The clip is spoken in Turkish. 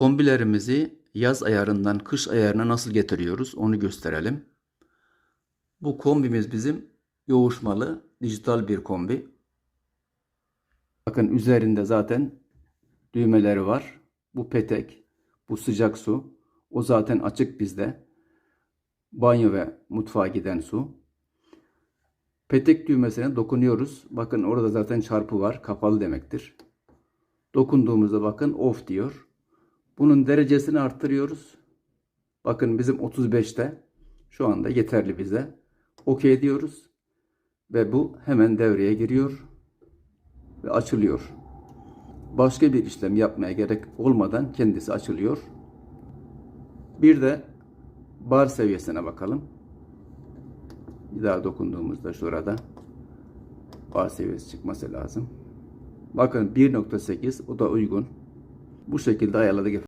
Kombilerimizi yaz ayarından kış ayarına nasıl getiriyoruz onu gösterelim. Bu kombimiz bizim yoğuşmalı dijital bir kombi. Bakın üzerinde zaten düğmeleri var. Bu petek, bu sıcak su. O zaten açık bizde. Banyo ve mutfağa giden su. Petek düğmesine dokunuyoruz. Bakın orada zaten çarpı var. Kapalı demektir. Dokunduğumuzda bakın off diyor. Bunun derecesini arttırıyoruz. Bakın bizim 35'te. Şu anda yeterli bize. OK diyoruz. Ve bu hemen devreye giriyor. Ve açılıyor. Başka bir işlem yapmaya gerek olmadan kendisi açılıyor. Bir de bar seviyesine bakalım. Bir daha dokunduğumuzda şurada bar seviyesi çıkması lazım. Bakın 1.8 o da uygun. Bu şekilde ayarladık.